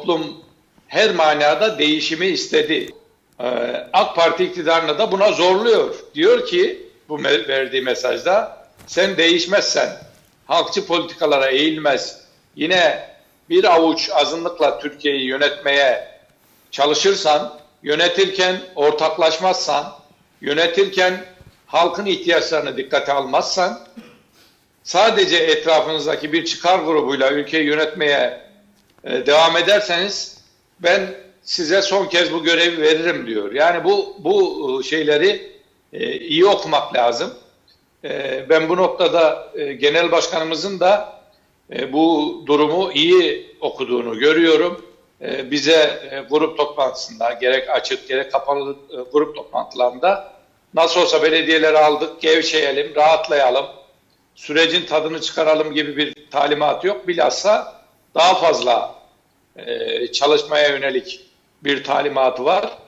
toplum her manada değişimi istedi. Ee, AK Parti iktidarını da buna zorluyor. Diyor ki bu verdiği mesajda sen değişmezsen, halkçı politikalara eğilmez, yine bir avuç azınlıkla Türkiye'yi yönetmeye çalışırsan, yönetirken ortaklaşmazsan, yönetirken halkın ihtiyaçlarını dikkate almazsan, sadece etrafınızdaki bir çıkar grubuyla ülkeyi yönetmeye e, devam ederseniz ben size son kez bu görevi veririm diyor. Yani bu bu e, şeyleri e, iyi okumak lazım. E, ben bu noktada genel başkanımızın da bu durumu iyi okuduğunu görüyorum. Bize grup toplantısında gerek açık gerek kapalı grup toplantılarında nasıl olsa belediyeleri aldık gevşeyelim, rahatlayalım, sürecin tadını çıkaralım gibi bir talimat yok. Bilhassa daha fazla e, çalışmaya yönelik bir talimatı var.